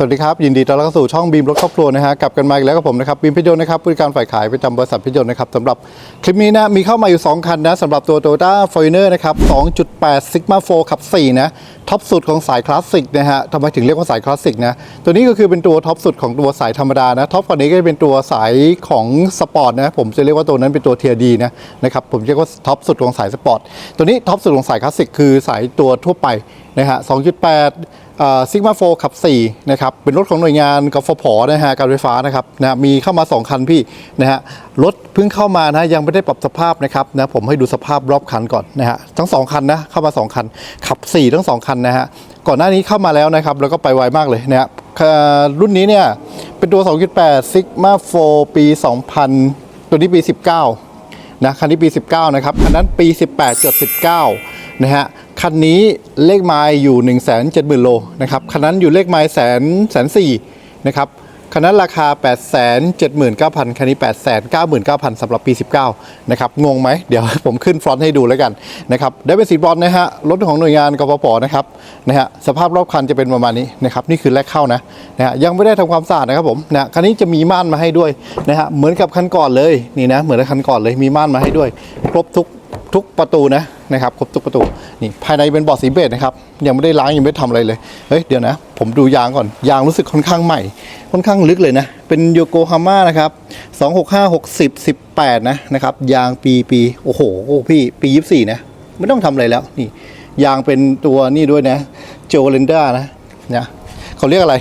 สวัสดีครับ ยินดีต้อนรับเข้าสู่ช่องบีมรถครอบครัวนะฮะกลับกันมาอีกแล้วกับผมนะครับบีมพิยนต์นะครับบริการฝ่ายขายประจำบริษัทพิยนต์นะครับสำหรับคลิปนี้นะมีเข้ามาอยู่ 2 คันนะสำหรับตัว Toyota f o r t u n e r นะครับ 2.8 Sigma 4ขับ 4 นะท็อปสุดของสายคลาสสิกนะฮะทำไมถึงเรียกว่าสายคลาสสิกนะตัวนี้ก็คือเป็นตัวท็อปสุดของตัวสายธรรมดานะท็อปกว่านี้ก็จะเป็นตัวสายของสปอร์ตนะผมจะเรียกว่าตัวนั้นเป็นตัวเทียดีนะนะครับผมเรียกว่าท็อปสุดของสายสปอร์ตตัวนี้ท็อปสุดของสายคลาสสิกคือสายตัวทั่วไป นะฮะ2.8ซิกมาโฟขับ 4 นะครับ เป็นรถของหน่วยงานกฟผนะฮะการไฟฟ้านะครับนะมีเข้ามา 2 คันพี่นะฮะรถเพิ่งเข้ามานะยังไม่ได้ปรับสภาพนะครับนะผมให้ดูสภาพรอบคันก่อนนะฮะทั้ง 2 คันนะเข้ามา 2 คัน ขับ 4 ทั้ง 2 คันนะฮะก่อนหน้านี้เข้ามาแล้วนะครับ แล้วก็ไปไวมากเลยนะฮะรุ่นนี้เนี่ยเป็นตัว 2.8 Sigma 4 ปี 2000 ตัวนี้ปี 19นะคันนี้ปี 19 นะครับ คันนั้นปี 18จด19 นะฮะ คันนี้เลขไมล์อยู่ 1 7 0 0 0 0 โลนะครับ คันนั้นอยู่เลขไมล์แสนแสนสี่นะครับคันนั้นราคา 8 7 9 0 0 0 คันนี้ 8 9 9 0 0 0สำหรับปี 19 นะครับ งงไหม เดี๋ยวผมขึ้นฟรอนต์ให้ดูแล้วกันนะครับ ได้เป็นสีบอลนะฮะ รถของหน่วยงานกฟผนะครับ นะฮะ สภาพรอบคันจะเป็นประมาณนี้นะครับ นี่คือแรกเข้านะ นะฮะ ยังไม่ได้ทำความสะอาดนะครับผม นะ คันนี้จะมีม่านมาให้ด้วยนะฮะ เหมือนกับคันก่อนเลย นี่นะ เหมือนกับคันก่อนเลย มีม่านมาให้ด้วย ครบทุก ทุกประตูนะนะครับครบทุกประตูนี่ภายในเป็นบอดสีเบจนะครับยังไม่ได้ล้างยังไม่ได้ทำอะไรเลยเฮ้ยเดี๋ยวนะ ผมดูยางก่อนยางรู้สึกค่อนข้างใหม่ ค่อนข้างลึกเลยนะ เป็นโยโกฮาม่านะครับ265 60 18 นะนะครับยางปีปีโอ้โหพี่ปี24นะไม่ต้องทำอะไรแล้วนี่ยางเป็นตัวนี่ด้วยนะโจเลนด้านะนะเขาเรียกอะไร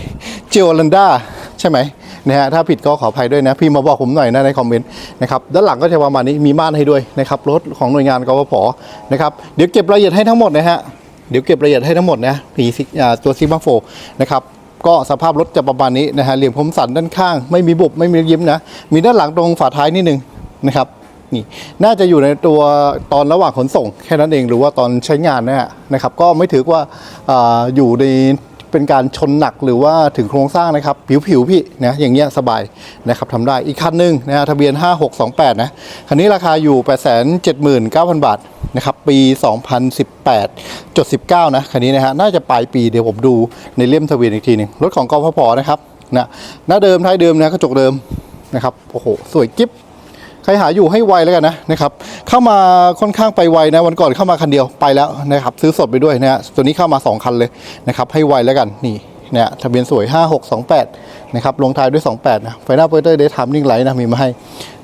เจโอเลนด้าใช่ไหม นะฮะถ้าผิดก็ขออภัยด้วยนะพี่มาบอกผมหน่อยนะในคอมเมนต์นะครับด้านหลังก็จะประมาณนี้มีม่านให้ด้วยนะครับรถของหน่วยงานกฟผนะครับเดี๋ยวเก็บรายละเอียดให้ทั้งหมดนะฮะเดี๋ยวเก็บรายละเอียดให้ทั้งหมดนะปีซิอ่าตัวซิมาโฟนะครับก็สภาพรถจะประมาณนี้นะฮะเหลี่ยมคมสันด้านข้างไม่มีบุบไม่มียิ้มนะมีด้านหลังตรงฝาท้ายนิดนึงนะครับนี่น่าจะอยู่ในตัวตอนระหว่างขนส่งแค่นั้นเองหรือว่าตอนใช้งานนะฮะนะครับก็ไม่ถือว่าอาอยู่ใน เป็นการชนหนักหรือว่าถึงโครงสร้างนะครับ ผิวๆพี่นะอย่างเงี้ยสบายนะครับทำได้อีกคันหนึ่งนะฮะทะเบียน 5628 นะคันนี้ราคาอยู่ 879,000 บาทนะครับปี 2018จด19 นะคันนี้นะฮะน่าจะปลายปีเดี๋ยวผมดูในเล่มทะเบียนอีกทีหนึงรถของกฟผนะครับนะหน้าเดิมท้ายเดิมนะกระจกเดิมนะครับโอ้โหสวยกิ๊บ ครหาอยู่ให้ไวแล้วกันนะนะครับเข้ามาค่อนข้างไปไวนะวันก่อนเข้ามาคันเดียวไปแล้วนะครับซื้อสดไปด้วยนะฮะตัวนี้เข้ามา 2 คันเลยนะครับให้ไวแล้วกันนี่เนี่ยทะเบียนสวย 5628 นะครับลงท้ายด้วย 28 นะไฟหน้าเปรเตอร์เดย์ทามนิ่งไลท์นะมีมาให้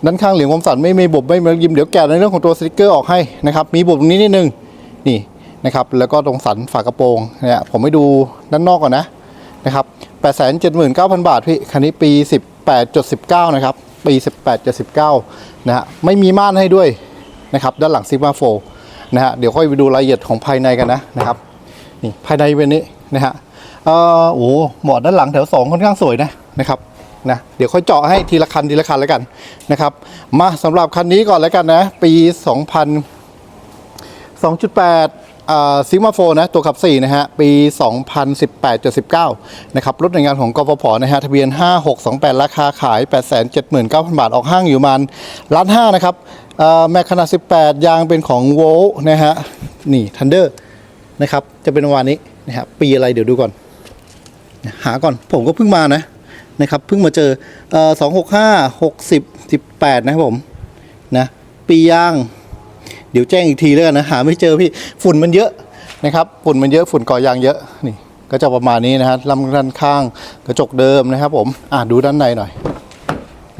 ด้านข้างเหลียงคมสันไม่ม่บุบไม่มียิมเดี๋ยวแกะในเรื่องของตัวสติกเกอร์ออกให้นะครับมีบบตรงนี้นิดนึงนี่นะครับแล้วก็ตรงสันฝากระโปรงเนี่ยผมให้ดูด้านนอกก่อนนะนะครับ879,000 บาทพี่คันนี้ปี 18.19 นะครับ ปี 18.19 นะฮะ ไม่มีม่านให้ด้วยนะครับ ด้านหลังซิกมาโฟนะฮะ เดี๋ยวค่อยไปดูรายละเอียดของภายในกันนะนะครับ นี่ภายในเป็นนี้นะฮะเอ่อโอ้โหหมอดด้านหลังแถว 2 ค่อนข้างสวยนะนะครับนะเดี๋ยวค่อยเจาะให้ทีละคันทีละคันแล้วกันนะครับ มาสำหรับคันนี้ก่อนแล้วกันนะ ปี 2000 2.8 ซิมาโฟนะตัวขับ 4 นะฮะ ปี 2018-19นะครับ รถหน่วยงานของกฟผนะฮะ ทะเบียน 5628 ราคาขาย 879,000 บาท ออกห้างอยู่มาณล้านห้านะครับแม็กขนาด 18 ยางเป็นของโวลนะฮะ นี่ทันเดอร์นะครับ จะเป็นประมาณนี้นะฮะ ปีอะไรเดี๋ยวดูก่อน หาก่อน ผมก็เพิ่งมานะ นะครับ เพิ่งมาเจอออ265 60 18 นะครับผม นะ ปียาง เดี๋ยวแจ้งอีกทีแล้วกันนะหาไม่เจอพี่ฝุ่นมันเยอะนะครับฝุ่นมันเยอะฝุ่นก่อยางเยอะนี่ก็จะประมาณนี้นะฮะลำด้านข้างกระจกเดิมนะครับผมอะดูด้านในหน่อย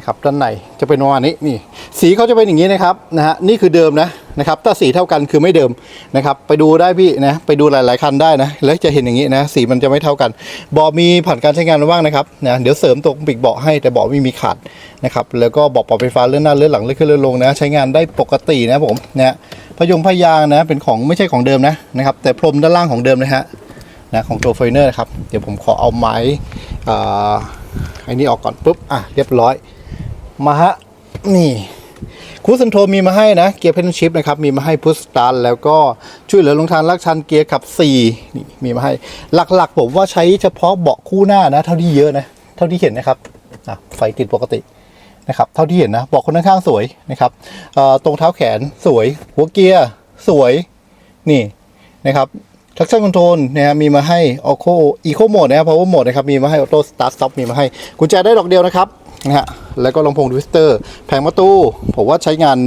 นะครับด้านในจะเป็นประมาณนี้นี่สีเขาจะเป็นอย่างนี้นะครับนะฮะนี่คือเดิมนะนะครับถ้าสีเท่ากันคือไม่เดิมนะครับไปดูได้พี่นะไปดูหลาย ๆคันได้นะแล้วจะเห็นอย่างนี้นะสีมันจะไม่เท่ากันเบาะมีผ่านการใช้งานมาบ้างนะครับนะเดี๋ยวเสริมตรงปีกเบาะให้แต่เบาะไม่มีขาดนะครับแล้วก็เบาะปรับไฟฟ้าเลื่อนหน้าเลื่อนหลังเลื่อนขึ้นเลื่อนลงนะใช้งานได้ปกตินะผมนะพยงพยางนะเป็นของไม่ใช่ของเดิมนะนะครับแต่พรมด้านล่างของเดิมนะฮะนะของตัวเฟเนอร์นะครับเดี๋ยวผมขอเอาไม้อ่าไอ้นี่ออกก่อนปุ๊บอะเรียบร้อย มาฮะ นี่คูส c นโทมีมาให้นะ เกียร์เพนชิพนะครับ มีมาให้พุชสตาร์แล้วก็ช่วยเหลือลงทางลักชันเกียร์ขับ 4 นี่มีมาให้ หลักๆ ผมว่าใช้เฉพาะเบาะคู่หน้านะ เท่าที่เยอะนะ เท่าที่เห็นนะครับอะไฟติดปกตินะครับ เท่าที่เห็นนะเบอกคนข้างๆสวยนะครับเอ่อตรงเท้าแขนสวย หัวเกียร์สวย นี่นะครับ traction control นะฮะมีมาให้ Eco Eco Mode นะครับ Power Mode นะครับ มีมาให้ Auto Start Stop มีมาให้กุญแจได้ดอกเดียวนะครับ นะฮะแล้วก็ลำโพงทวิสเตอร์ แผงประตู ผมว่าใช้งาน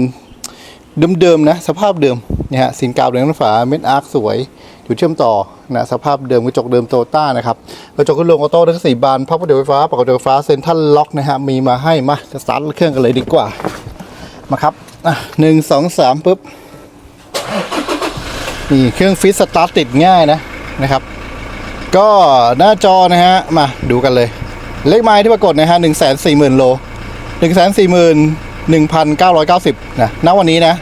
เดิมๆนะ สภาพเดิมนะฮะสินกาวเหลืองฝาเม็ดอาร์คสวยอยู่เชื่อมต่อนะสภาพเดิมกระจกเดิมโตต้านะครับกระจกขึ้นลงออโต้ทั้งสี่บานพับกระจกไฟฟ้าปรับกระจกไฟฟ้าเซ็นทรัลล็อกนะฮะมีมาให้มาจะสตาร์ทเครื่องกันเลยดีกว่ามาครับอะหนึ่งสองสามปุ๊บนี่เครื่องฟิตสตาร์ทติดง่ายนะนะครับ ก็หน้าจอนะฮะมาดูกันเลย เลขไม้ที่ปรากฏนะฮะหนึ่งแสนสี่หมื่นโลหนึ่งแสนสี่หมื่นหนึ่งพันเก้าร้อยเก้าสิบนะณวันนี้นะ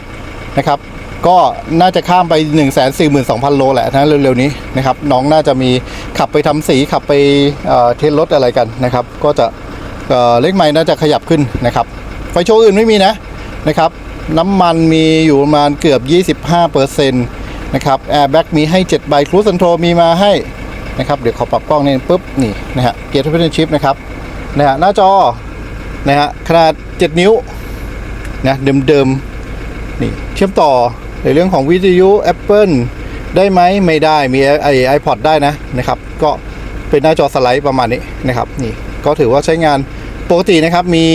นะครับ ก็น่าจะข้ามไป1นึ่งแสนสี่หมื่นสองพันโลแหละนะเร็วๆนี้นะครับน้องน่าจะมีขับไปทำสีขับไปเทสรถอะไรกันนะครับ ก็จะเเลขไม้น่าจะขยับขึ้นนะครับไฟโชว์อื่นไม่มีนะนะครับน้ำมันมีอยู่ประมาณเกือบ 25เปอร์เซ็นต์นะครับแอร์แบ็กมีให้ 7 ใบครู i คอนโทรมีมาให้ นะครับเดี๋ยวขอปรับกล้องนี่ปุ๊บนี่นะฮะเกียร์ทัพเพนชิพนะครับนะฮะหน้าจอนะฮะขนาด 7 นิ้วนะเดิมๆนี่เชื่อมต่อในเรื่องของวิทยุ Apple ได้ไหมไม่ได้มีไอไอพอดได้นะนะครับ ก็เป็นหน้าจอสไลด์ประมาณนี้นะครับนี่ก็ถือว่าใช้งานปกตินะครับ มี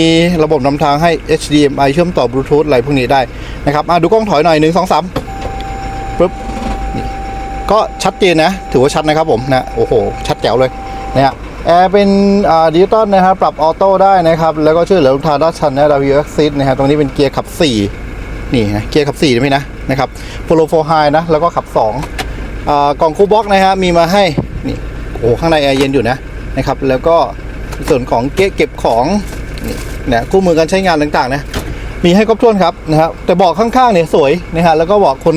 ระบบนำทางให้ HDMI เชื่อมต่อบลูทูธอะไรพวกนี้ได้นะครับอะดูกล้องถอยหน่อย 1 2 3ปึ๊บ ก็ชัดเจนนะ ถือว่าชัดนะครับผมนะโอ้โห ชัดแจ๋วเลยเนะฮะแอร์เป็นดิจิตอลนะครับปรับออโต้ได้นะครับ แล้วก็ช่วยเหลือลูกค้าด้านชันนะ W Axis นะฮะตรงนี้เป็นเกียร์ขับ 4 นี่นะเกียร์ขับ4ได้ไหมนะนะครับโฟล์โฟไฮนะ แล้วก็ขับ2อกล่องคูบ็อกนะฮะมีมาให้นี่โอ้ข้างในแอร์เย็นอยู่นะนะครับ แล้วก็ส่วนของเก๊เก็บของนี่นะคู่มือการใช้งานต่างๆนะ มีให้ครบถ้วนครับนะครับแต่เบอกข้างๆเนี่ยสวยนะฮะแล้วก็บอกคน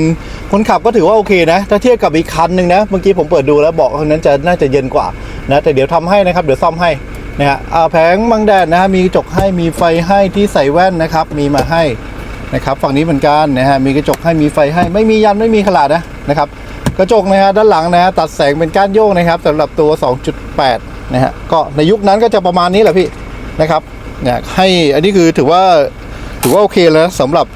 คนขับก็ถือว่าโอเคนะ ถ้าเทียบกับอีกคันหนึ่งนะเมื่อกี้ผมเปิดดูแล้วเบอกคนนั้นจะน่าจะเย็นกว่านะแต่เดี๋ยวทำให้นะครับเดี๋ยวซ่อมให้นะฮะอ่าแผงบังแดดนะฮะมีกระจกให้มีไฟให้ที่ใส่แว่นนะครับมีมาให้นะครับฝั่งนี้เหมือนกันนะฮะมีกระจกให้มีไฟให้ไม่มียันไม่มีขลาดนะนะครับกระจกนะฮะด้านหลังนะฮะตัดแสงเป็นก้านโยกนะครับสำหรับตัว 2.8นะฮะก็ในยุคนั้นก็จะประมาณนี้แหละพี่นะครับเนี่ยให้อันนี้คือถือว่า ถือว่าโอเคแล้วสำหรับ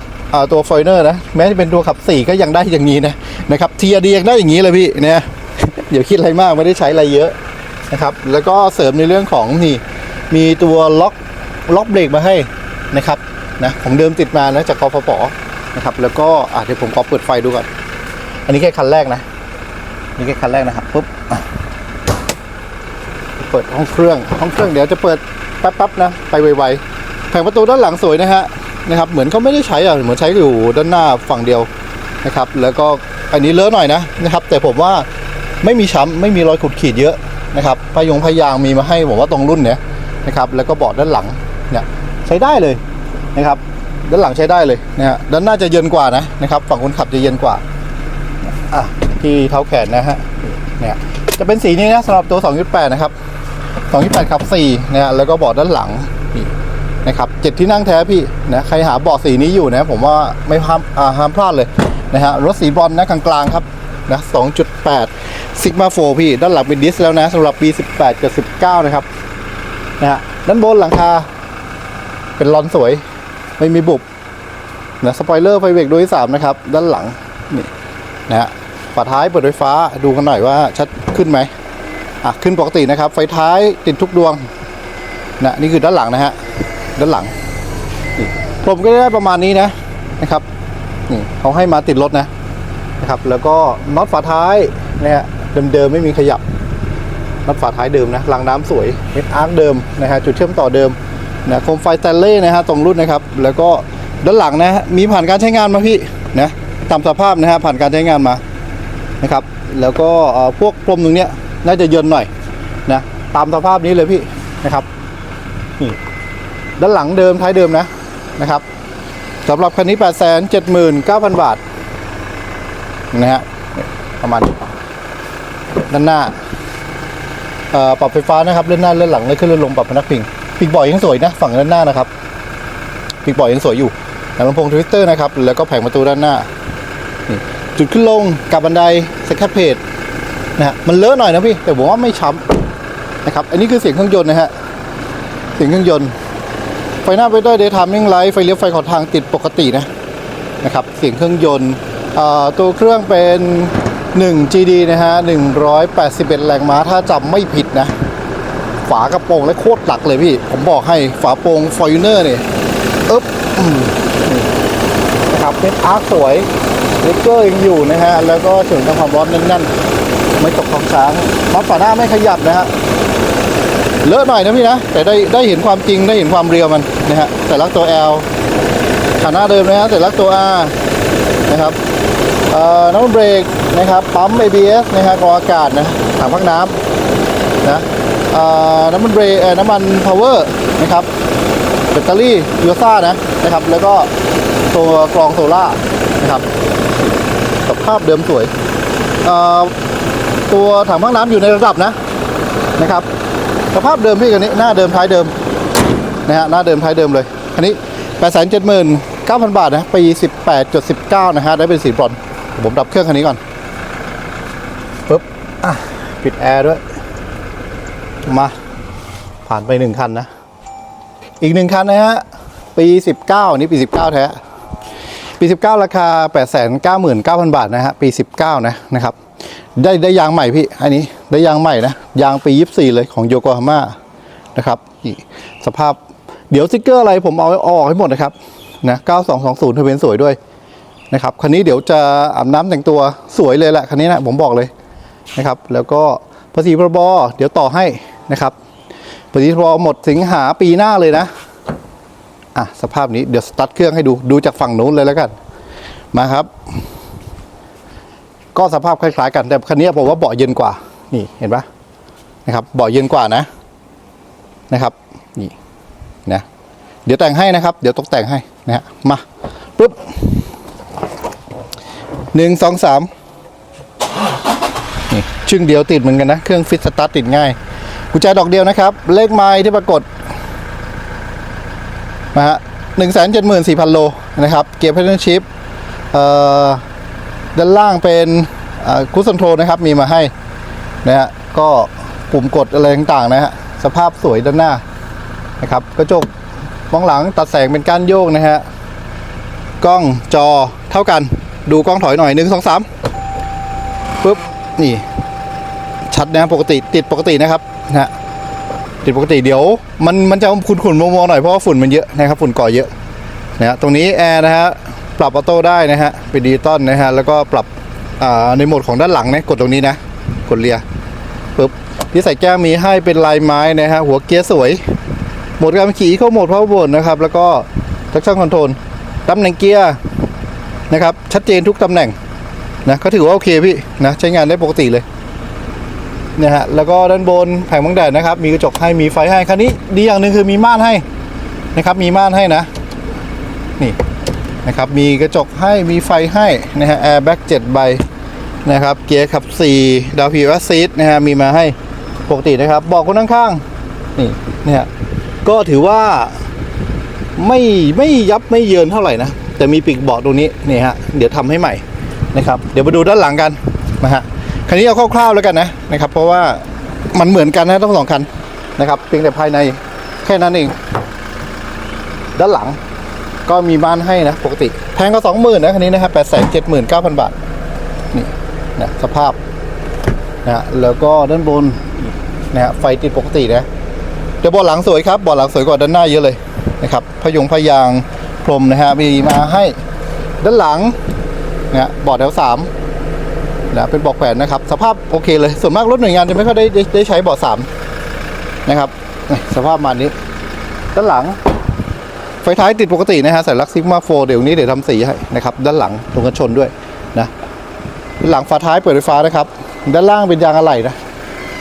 ตัวฟอยเนอร์นะ แม้จะเป็นตัวขับ 4 ก็ยังได้อย่างนี้นะนะครับเทียดียังได้อย่างนี้เลยพี่เนี่ยอย่าคิดอะไรมากไม่ได้ใช้อะไรเยอะนะครับ แล้วก็เสริมในเรื่องของนี่มีตัวล็อกล็อกเบรกมาให้นะครับนะของเดิมติดมานะจากกฟผนะครับ แล้วก็อะเดี๋ยวผมขอเปิดไฟดูก่อน อันนี้แค่คันแรกนะนี่แค่คันแรกนะครับปุ๊บเปิดห้องเครื่องห้องเครื่องเดี๋ยวจะเปิดแป๊บๆนะไปไวๆแผงประตูด้านหลังสวยนะฮะ นะครับเหมือนเขาไม่ได้ใช้อะเหมือนใช้อยู่ด้านหน้าฝั่งเดียวนะครับ แล้วก็อันนี้เลอะหน่อยนะนะครับ แต่ผมว่าไม่มีช้ำไม่มีรอยขุดขีดเยอะนะครับพยงพยางมีมาให้ผมว่าตรงรุ่นเนี้ยนะครับแล้วก็บาะด้านหลังเนี่ยใช้ได้เลยนะครับ ด้านหลังใช้ได้เลยนะฮะด้านหน้าจะเย็นกว่านะนะครับ ฝั่งคนขับจะเย็นกว่าอะที่เท้าแขนนะฮะเนี่ยจะเป็นสีนี้นะสำหรับตัว 2.8 นะครับ 2.8ขับ4นะฮะแล้วก็บาะด้านหลัง นะครับเจ็ดที่นั่งแท้พี่นะใครหาเบาะสีนี้อยู่นะผมว่าไม่ห้ามห้ามพลาดเลยนะฮะรถสีบอลนะกลางๆครับนะ2.8 Sigma 4 พี่ ด้านหลังเป็นดิสแล้วนะสำหรับปี 18กับ19 นะครับนะฮะด้านบนหลังคา เป็นลอนสวย ไม่มีบุบนะสปอยเลอร์ไฟเบรกด้วย3นะครับ ด้านหลังนี่นะฮะฝาท้ายเปิดไฟฟ้าดูกันหน่อยว่าชัดขึ้นไหมอะ ขึ้นปกตินะครับ ไฟท้ายติดทุกดวงนะนี่คือด้านหลังนะฮะ ด้านหลังผมก็ได้ประมาณนี้นะนะครับนี่เขาให้มาติดรถนะนะครับแล้วก็น็อตฝาท้ายนะฮะเดิมๆไม่มีขยับน็อตฝาท้ายเดิมนะรางน้ำสวยเม็ดอาร์คเดิมนะฮะจุดเชื่อมต่อเดิมนะโคมไฟสแตนเล่นะฮะตรงรุ่นนะครับ แล้วก็ด้านหลังนะฮะมีผ่านการใช้งานมาพี่นะตามสภาพนะฮะผ่านการใช้งานมานะครับ แล้วก็พวกพรมตรงเนี้ยน่าจะเยินหน่อยนะตามสภาพนี้เลยพี่นะครับนี่ ด้านหลังเดิมท้ายเดิมนะนะครับสำหรับคันนี้ 8 7 9 0 0 0 บาทนะฮะประมาณด้านหน้าอ่อปรับไฟฟ้านะครับเลื่อนหน้าเลื่อนหลังเลื่อนขึ้นเลื่อนลงปรับพนักพิงปีกบ่อยยังสวยนะฝั่งด้านหน้านะครับปีกบ่อยยังสวยอยู่หลังลำโพงทวิตเตอร์นะครับแล้วก็แผงประตูด้านหน้า จุดขึ้นลงกับบันไดสแคปเพจนะฮะมันเลอะหน่อยนะพี่แต่ผมว่าไม่ช้ำนะครับอันนี้คือเสียงเครื่องยนต์นะฮะเสียงเครื่องยนต์ ฟหน้าไปด้วยเดย์ทมมิ่งไลท์ไฟเลี้ยวไฟขอทางติดปกตินะนะครับเสียงเครื่องยนต์ตัวเครื่องเป็น 1 GD นะฮะ 181 แรงม้าถ้าจำไม่ผิดนะ ฝากระโปรงและโคตรหลักเลยพี่ ผมบอกให้ฝาโปรง f o r t u n e r เนี่ยอึ๊บนะครับเป็นอาร์คสวยเลกเกอร์ยังอยู่นะฮะ แล้วก็ถึงทำความร้อนแน่นๆ ไม่ตกท้องช้างมัดฝาหน้าไม่ขยับนะฮะ เลอะหน่อยนะพี่นะ แต่ได้ได้เห็นความจริงได้เห็นความเรียวมันนะฮะแต่ลักตัว L ขาหน้าเดิมนะฮะแต่ลักตัว R นะครับน้ำมันเบรกนะครับปั๊ม ABS นะฮะกรองอากาศนะถังพักน้ำนะน้ำมันเบรกน้ำมัน power นะครับแบตเตอรี่ยูซ่านะนะครับ แล้วก็ตัวกรองโซล่านะครับสภาพเดิมสวยตัวถังพักน้ำอยู่ในระดับนะนะครับ สภาพเดิมพี่กันนี้หน้าเดิมท้ายเดิมนะฮะหน้าเดิมท้ายเดิมเลยอันนี้8 7 9 0 0 0บาทนะปี18.19นะฮะได้เป็นสีบรอนผมดับเครื่องคันนี้ก่อนปึ๊บอะปิดแอร์ด้วย มา ผ่านไปหนึ่งคันนะ อีกหนึ่งคันนะฮะ ปี19นี่ปี19แท้ปี 19 ราคา 899,000 บาทนะฮะ ปี 19 นะนะครับ ได้ได้ยางใหม่พี่ อันนี้ ได้ยางใหม่นะ ยางปี 24 เลยของโยโกฮาม่านะครับนี่สภาพเดี๋ยวสติ๊กเกอร์อะไรผมเอาออกให้หมดนะครับนะ9220ทะเบียนสวยด้วยนะครับคันนี้เดี๋ยวจะอาบน้ำแต่งตัวสวยเลยแหละคันนี้นะผมบอกเลยนะครับ แล้วก็ภาษีพรบเดี๋ยวต่อให้นะครับภาษีพรบหมดสิงหาปีหน้าเลยนะอะสภาพนี้เดี๋ยวสตาร์ทเครื่องให้ดูดูจากฝั่งนู้นเลยแล้วกันมาครับ ก็สภาพคล้ายๆกันแต่คันนี้ผมว่าเบาะเย็นกว่า นี่เห็นปะนะครับบาะเย็นกว่านะนะครับ นี่นะเดี๋ยวแต่งให้นะครับ เดี๋ยวตกแต่งให้นะฮะมาปุ๊บหนึ่งสองสามนี่ชึ่งเดียวติดเหมือนกันนะ เครื่องฟิตสตาร์ทติดง่ายกุญแจดอกเดียวนะครับ เลขไม้ที่ปรากฏนะฮะหนึ่งแสนเจ็ดหมื่นสี่พันโลนะครับ เกียร์เพนชิพเอ่อด้านล่างเป็นคูส o นโทรนะครับ มีมาให้ นะฮะก็ปุ่มกดอะไรต่างๆนะฮะสภาพสวยด้านหน้านะครับกระจกมองหลังตัดแสงเป็นก้านโยกนะฮะกล้องจอเท่ากันดูกล้องถอยหน่อยหนึ่งสองสามปุ๊บนี่ ชัดนะปกติติดปกตินะครับนะฮะติดปกติเดี๋ยว มันมันจะขุ่นๆมัวๆหน่อยเพราะว่าฝุ่นมันเยอะนะครับฝุ่นก่อเยอะนะฮะตรงนี้แอร์นะฮะปรับออโต้ได้นะฮะเป็นดิจิตอลนะฮะแล้วก็ปรับอ่าในโหมดของด้านหลังนะกดตรงนี้นะ กดเลียปุ๊บที่ใส่แก้มมีให้เป็นลายไม้นะฮะหัวเกียร์สวยโหมดการขี่เข้าโหมดพาวเวอร์บนนะครับ แล้วก็ทักชั่นคอนโทรลตำแหน่งเกียร์นะครับ ชัดเจนทุกตำแหน่งนะก็ถือว่าโอเคพี่นะใช้งานได้ปกติเลยเนี่ยฮะแล้วก็ด้านบนแผงบังแดดนะครับ มีกระจกให้มีไฟให้คันนี้ดีอย่างหนึ่งคือมีม่านให้นะครับ มีม่านให้นะ นี่นะครับ มีกระจกให้มีไฟให้นะฮะแอร์แบ็กเจ็ดใบ นะครับ เกียร์ขับ 4 ดาวพีวัสซีดนะฮะมีมาให้ปกตินะครับ บอกคนข้างๆนี่นะฮะก็ถือว่าไม่ไม่ยับไม่เยินเท่าไหร่นะ แต่มีปีกเบาะตรงนี้นี่ฮะเดี๋ยวทำให้ใหม่นะครับ เดี๋ยวมาดูด้านหลังกันนะฮะคันนี้เอาคร่าวๆแล้วกันนะนะครับ เพราะว่ามันเหมือนกันนะทั้งสองคันนะครับเพียงแต่ภายในแค่นั้นเอง ด้านหลังก็มีบ้านให้นะปกติ แพงก็สองหมื่นนะคันนี้นะครับแปดแสนเจ็ดหมื่นเก้าพันบาทนี่ นะสภาพนะฮะแล้วก็ด้านบนนะฮะไฟติดปกตินะเดี๋ยวเบาะหลังสวยครับเบาะหลังสวยกว่าด้านหน้าเยอะเลยนะครับพยงพยางพรมนะฮะมีมาให้ด้านหลังนะฮะเบาะแถวสามนะเป็นเบาะแขวนนะครับ สภาพโอเคเลยส่วนมากรถหน่วยงานจะไม่ค่อยได้ได้ได้ใช้เบาะสามนะครับสภาพมานี้ด้านหลัง ไฟท้ายติดปกตินะฮะใส่ลักซิกมาโฟเดี๋ยวนี้เดี๋ยวทำสีให้นะครับ ด้านหลังตรงกันชนด้วย หลังฝาท้ายเปิดไฟฟ้านะครับ ด้านล่างเป็นยางอะไหล่นะ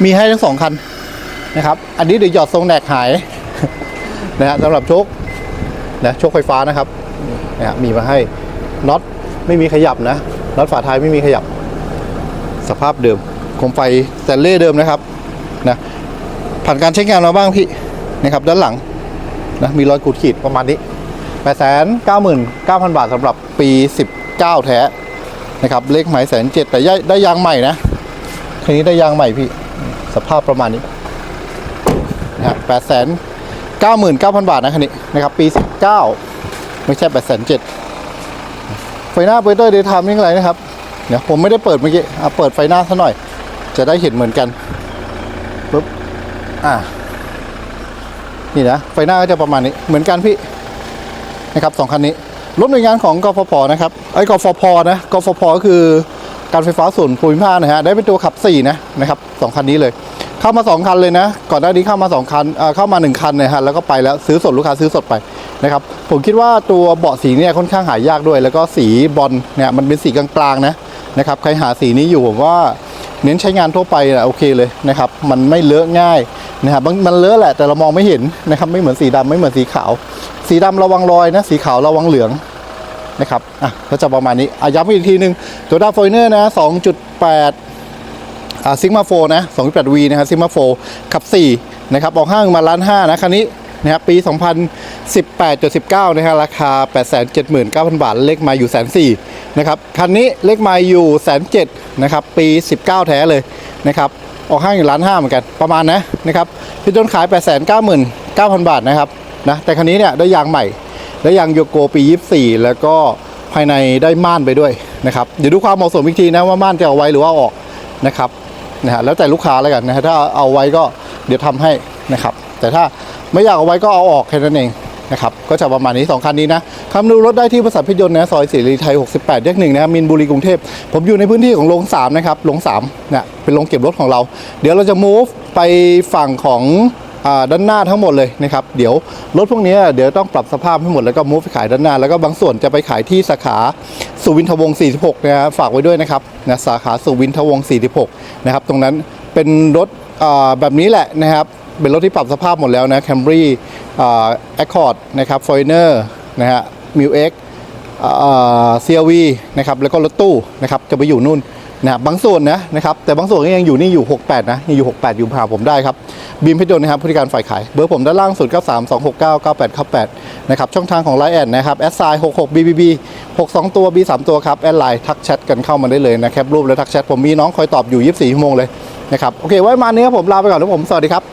มีให้ทั้งสองคันนะครับ อันนี้เดี๋ยวหยอดทรงแหนกหายนะฮะสำหรับโชคนะโชคไฟฟ้านะครับนะฮะมีมาให้น็อตไม่มีขยับนะน็อตฝาท้ายไม่มีขยับ สภาพเดิมโคมไฟแตนเล่เดิมนะครับนะผ่านการใช้งานมาบ้างพี่นะครับ ด้านหลังนะมีรอยขูดขีดประมาณนี้8 9 9 9 0 0 0บาทสำหรับปี19แท้ นะครับเลขหมายแสนเจ็ดแต่ได้ได้ยางใหม่นะคันนี้ได้ยางใหม่พี่ สภาพประมาณนี้นะครับแปดแสนเก้าหมื่นเก้าพันบาทนะคันนี้นะครับปีสิบเก้าไม่ใช่แปดแสนเจ็ดไฟหน้าโปรเตอร์เดย์ไทม์นี่อะไรนะครับ เดี๋ยวผมไม่ได้เปิดเมื่อกี้อะเปิดไฟหน้าซะหน่อย จะได้เห็นเหมือนกันปุ๊บอ่านี่นะไฟหน้าก็จะประมาณนี้เหมือนกันพี่นะครับสองคันนี้ รถหน่วยงานของกฟผนะครับไอ้กฟผนะกฟผก็คือการไฟฟ้าส่วนภูมิภาคนะฮะได้เป็นตัวขับ4นะนะครับสองคันนี้เลย เข้ามาสองคันเลยนะ ก่อนหน้านี้เข้ามาสองคันเออข้ามาหนึ่งคันนะฮะแล้วก็ไปแล้วซื้อสดลูกค้าซื้อสดไปนะครับผมคิดว่าตัวเบาะสีเนี่ยค่อนข้างหายากด้วย แล้วก็สีบอลเนี่ยมันเป็นสีกลางๆนะนะครับใครหาสีนี้อยู่ผมว่า เน้นใช้งานทั่วไปนะโอเคเลยนะครับ มันไม่เลอะง่ายนะครับมันเลอะแหละแต่เรามองไม่เห็นนะครับไม่เหมือนสีดำไม่เหมือนสีขาว สีดำระวังรอยนะสีขาวระวังเหลืองนะครับอะก็จะประมาณนี้อะย้ำอีกทีหนึ่งตัวด้าโฟเนอร์นะ2.8อ่าซิกมาโฟนะ 2.8V นะครับซิกมาโฟขับ 4 นะครับออกห้างมาล้านห้านะคันนี้ นะครับปี 2018.19 นะฮะราคา 879,000 บาท เลขมาอยู่แสนสี่นะครับคันนี้เลขมาอยู่แสนเจ็ดนะครับปี 19 แท้เลยนะครับออกห้างอยู่ล้านห้าเหมือนกันประมาณนะนะครับพี่ต้นขาย 899,000 บาทนะครับนะแต่คันนี้เนี่ยได้ยางใหม่และยางโยโกปี 24 แล้วก็ภายในได้ม่านไปด้วยนะครับเดี๋ยวดูความเหมาะสมอีกทีนะว่าม่านจะเอาไว้หรือว่าออกนะครับนะฮะแล้วแต่ลูกค้าแล้วกันนะฮะถ้าเอาไว้ก็เดี๋ยวทำให้นะครับ แต่ถ้า ไม่อยากเอาไว้ก็เอาออกแค่นั้นเองนะครับก็จะประมาณนี้ 2 คันนี้นะคำดูรถได้ที่บริษัทพิยนต์นะซอยสิริไทย 68แยกหนึ่งนะครับมินบุรีกรุงเทพ ผมอยู่ในพื้นที่ของโรง3นะครับโรง3เนี่ยเป็นโรงเก็บรถของเรา เดี๋ยวเราจะ move ไปฝั่งของด้านหน้าทั้งหมดเลยนะครับ เดี๋ยวรถพวกนี้เดี๋ยวต้องปรับสภาพให้หมดแล้วก็มูฟไปขายด้านหน้า แล้วก็บางส่วนจะไปขายที่สาขาสุวินทวงศ์46นะฮะฝากไว้ด้วยนะครับนะสาขาสุวินทวงศ์46นะครับตรงนั้นเป็นรถแบบนี้แหละนะครับ เป็นรถที่ปรับสภาพหมดแล้วนะแคมรี่แอคคอร์ดนะครับฟอยเนอร์นะฮะมิวเอ็กเซียวีนะครับแล้วก็รถตู้นะครับจะไปอยู่นู่นนะบบางส่วนนะนะครับแต่บางส่วนก็ยังอยู่นี่อยู่ 68 นะนี่อยู่ 68 อยู่หาผมได้ครับบีมเพชรยนต์นะครับผู้จัดการฝ่ายขาย เบอร์ผมด้านล่างสุด93 269 98 98นะครับช่องทางของไลน์แอดนะครับแอดไซน์66 BBB 62 ตัว B 3ตัวครับแอดไลน์ทักแชทกันเข้ามาได้เลยนะแคปรูปแล้วทักแชทผมมีน้องคอยตอบอยู่ 24 ชั่วโมงเลยนะครับโอเค ไว้มาเนี้ครับผมลาไปก่อนแล้วผมสวัสดีครับ